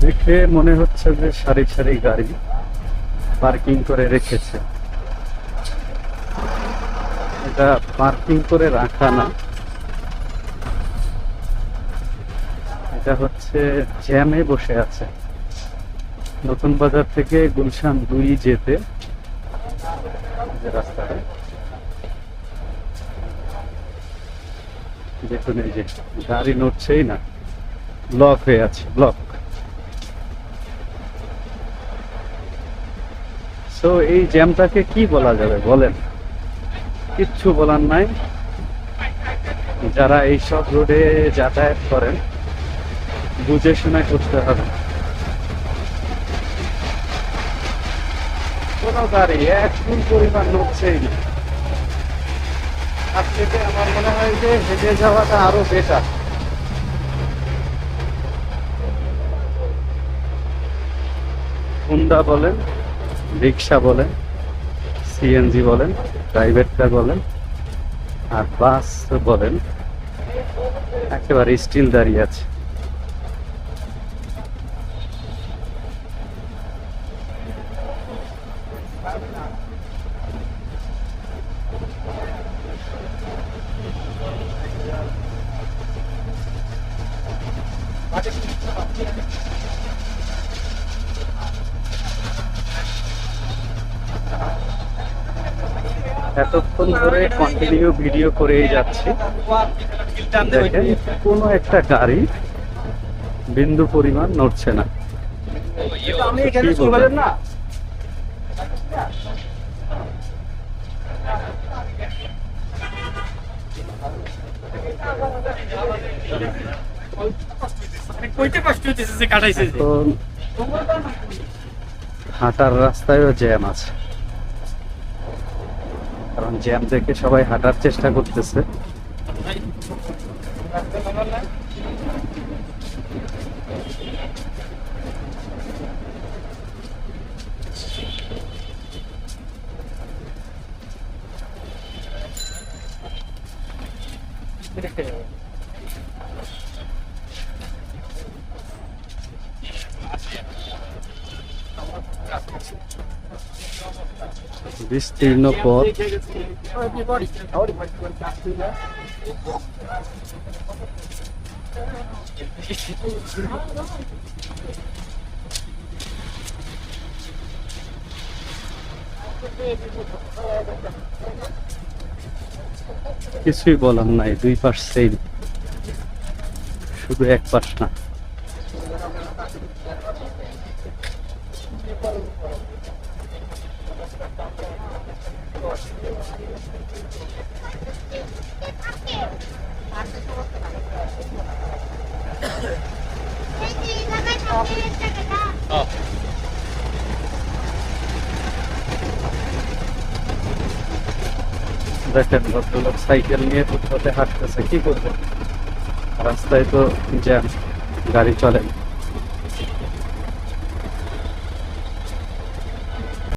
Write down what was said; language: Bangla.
দেখে মনে হচ্ছে যে সারি সারি গাড়ি পার্কিং করে রেখেছে। এটা পার্কিং করে রাখা না। এটা হচ্ছে জ্যামে বসে আছে। নতুন বাজার থেকে গুলশান দুই যেতে যে রাস্তাটা দেখুন এই যে, গাড়ি নড়ছেই না। ব্লক হয়ে আছে ব্লক সো এই জ্যামটাকে কি বলা যাবে? বলেন। কিচ্ছু বলার নাই। যারা এইসব রোডে যাতায়াত করেন, বুঝে শুনে করতে হবে। কোনো গাড়ি, এক ফুল পরিমাণ নড়ছেই না। তার থেকে আমার মনে হয় যে হেঁটে যাওয়াটা আরও বেটার হুন্ডা বলেন রিক্সা বলেন সিএনজি বলেন প্রাইভেট কার বলেন আর বাস বলেন একেবারে স্টিল দাঁড়িয়ে আছে। এতক্ষণ ধরে কন্টিনিউ ভিডিও করেই যাচ্ছি দেখেন কোনো একটা গাড়ি বিন্দু পরিমাণ নড়ছে না আমি এখানে কি শুনতে বলবেন? পারেন না কইতে কষ্ট হইতেছে যে কাটাইছে যে। এখন হাঁটার রাস্তায়ও জ্যাম আছে কারণ জ্যাম দেখে সবাই হাঁটার চেষ্টা করতেছে। বিস্তীর্ণ পথ। কিছুই বলার নাই দুই পাশ সেম শুধু এক পাশ না। দেখেন ভদ্রলোক সাইকেল নিয়ে ফুটপাতে হাঁটতেছে কি করবে রাস্তায় তো জ্যাম গাড়ি চলে না।